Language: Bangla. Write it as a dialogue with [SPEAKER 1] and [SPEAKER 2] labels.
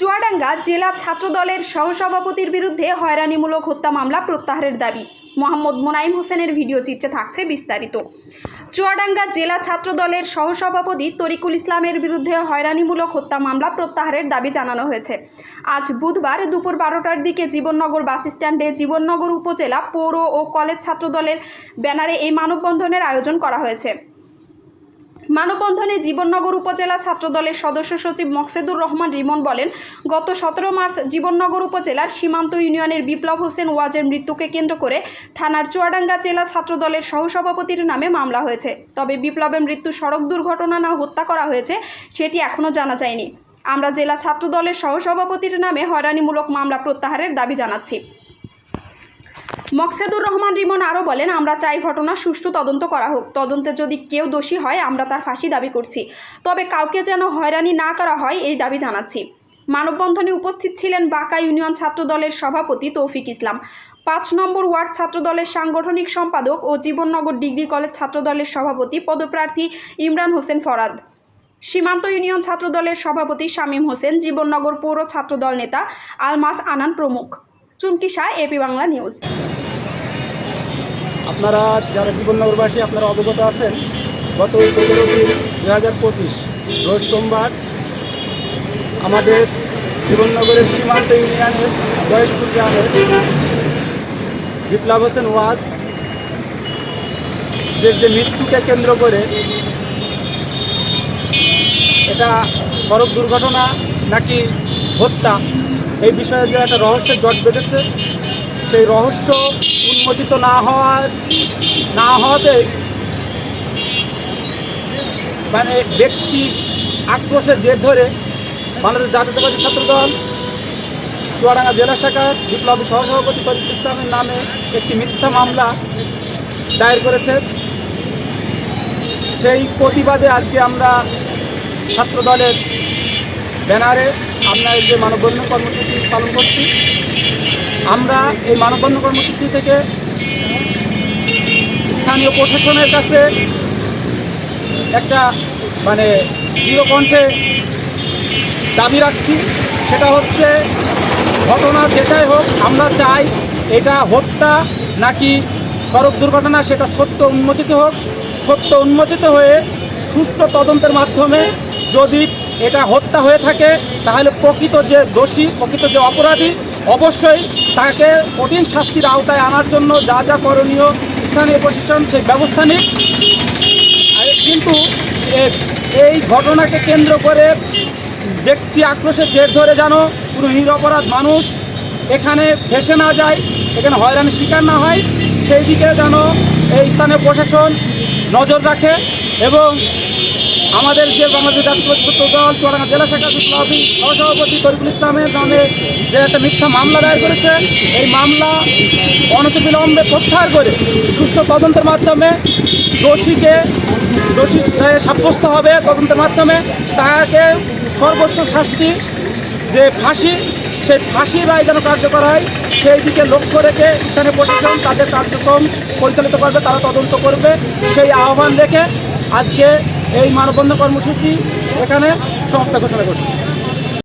[SPEAKER 1] চুয়াডাঙ্গা জেলা ছাত্রদলের সহসভাপতির বিরুদ্ধে হয়রানিমূলক হত্যা মামলা প্রত্যাহারের দাবি। মোহাম্মদ মোনাইম হোসেনের ভিডিও চিত্রে থাকছে বিস্তারিত। চুয়াডাঙ্গা জেলা ছাত্রদলের সহসভাপতি তরিকুল ইসলামের বিরুদ্ধে হয়রানিমূলক হত্যা মামলা প্রত্যাহারের দাবি জানানো হয়েছে। আজ বুধবার দুপুর বারোটার দিকে জীবননগর বাস স্ট্যান্ডে জীবননগর উপজেলা পৌর ও কলেজ ছাত্রদলের ব্যানারে এই মানববন্ধনের আয়োজন করা হয়েছে। মানববন্ধনে জীবননগর উপজেলা ছাত্রদলের সদস্য সচিব মকসেদুর রহমান রিমন বলেন, গত সতেরো মার্চ জীবননগর উপজেলার সীমান্ত ইউনিয়নের বিপ্লব হোসেন ওয়াজের মৃত্যুকে কেন্দ্র করে থানার চুয়াডাঙ্গা জেলা ছাত্রদলের সহসভাপতির নামে মামলা হয়েছে। তবে বিপ্লবের মৃত্যু সড়ক দুর্ঘটনা না হত্যা করা হয়েছে, সেটি এখনও জানা যায়নি। আমরা জেলা ছাত্রদলের সহসভাপতির নামে হয়রানিমূলক মামলা প্রত্যাহারের দাবি জানাচ্ছি। মকসেদুর রহমান রিমন আরও বলেন, আমরা চাই ঘটনার সুষ্ঠু তদন্ত করা হোক। তদন্তে যদি কেউ দোষী হয়, আমরা তার ফাঁসি দাবি করছি। তবে কাউকে যেন হয়রানি না করা হয়, এই দাবি জানাচ্ছি। মানববন্ধনে উপস্থিত ছিলেন বাঁকা ইউনিয়ন ছাত্রদলের সভাপতি তৌফিক ইসলাম। পাঁচ নম্বর ওয়ার্ড ছাত্রদলের সাংগঠনিক সম্পাদক ও জীবননগর ডিগ্রি কলেজ ছাত্রদলের সভাপতি পদপ্রার্থী ইমরান হোসেন ফরাদ। সীমান্ত ইউনিয়ন ছাত্রদলের সভাপতি শামীম হোসেন, জীবননগর পৌর ছাত্রদল নেতা আলমাস আনান প্রমুখ। Chumki Shah AP Bangla news.
[SPEAKER 2] আপনারা যারা জীবননগরবাসী, আপনারা অবগত আছেন, গত সতেরো দিন দু হাজার পঁচিশ, রোজ সোমবার আমাদের জীবননগরের সীমান্ত ইউনিয়নের বয়সপুর গ্রামের বিপ্লব হোসেন ওয়াজ, যে যে মৃত্যুকে কেন্দ্র করে এটা সড়ক দুর্ঘটনা নাকি হত্যা এই বিষয়ে যে একটা রহস্যের জট বেঁধেছে, সেই রহস্য উন্মোচিত না হওয়ার, না হওয়াতে মানে ব্যক্তি আক্রোশের জের ধরে বাংলাদেশ জাতীয়তাবাদী ছাত্রদল চুয়াডাঙ্গা জেলা শাখার বিপ্লবী সহসভাপতি তরিক ইসলামের নামে একটি মিথ্যা মামলা দায়ের করেছে। সেই প্রতিবাদে আজকে আমরা ছাত্রদলের ব্যানারে আমরা এই যে মানববন্ধন কর্মসূচি পালন করছি, আমরা এই মানববন্ধন কর্মসূচি থেকে স্থানীয় প্রশাসনের কাছে একটা মানে দৃঢ়কণ্ঠে দাবি রাখছি। সেটা হচ্ছে, ঘটনা যেটাই হোক, আমরা চাই এটা হত্যা নাকি সড়ক দুর্ঘটনা, সেটা সত্য উন্মোচিত হোক। সত্য উন্মোচিত হয়ে সুষ্ঠু তদন্তের মাধ্যমে যদি এটা হত্যা হয়ে থাকে, তাহলে প্রকৃত যে দোষী, প্রকৃত যে অপরাধী, অবশ্যই তাকে কঠিন শাস্তির আওতায় আনার জন্য যা যা করণীয় স্থানীয় প্রশাসন সেই ব্যবস্থা নিক। কিন্তু এই ঘটনাকে কেন্দ্র করে ব্যক্তি আক্রোশে জের ধরে যেন কোনো নিরপরাধ মানুষ এখানে ভেসে না যায়, এখানে হয়রানির শিকার না হয়, সেই দিকে যেন এই স্থানীয় প্রশাসন নজর রাখে এবং আমাদের যে বাংলাদেশ জাতীয় দল চুয়াডাঙ্গা জেলা শাখা বিপ্লবী সহসভাপতি তরিকুল ইসলামের নামে যে একটা মিথ্যা মামলা দায়ের করেছে, এই মামলা অনতিবিলম্বে প্রত্যাহার করে সুষ্ঠু তদন্তের মাধ্যমে দোষীকে দোষী সাব্যস্ত হবে তদন্তের মাধ্যমে তাকে সর্বোচ্চ শাস্তি যে ফাঁসি, সেই ফাঁসির রায় যেন কার্যকর হয়, সেই দিকে লক্ষ্য রেখে স্থানীয় প্রশাসন তাদের কার্যক্রম পরিচালিত করবে, তারা তদন্ত করবে। সেই আহ্বান রেখে আজকে এই মানববন্ধন কর্মসূচি এখানে সমাপ্ত ঘোষণা করছি।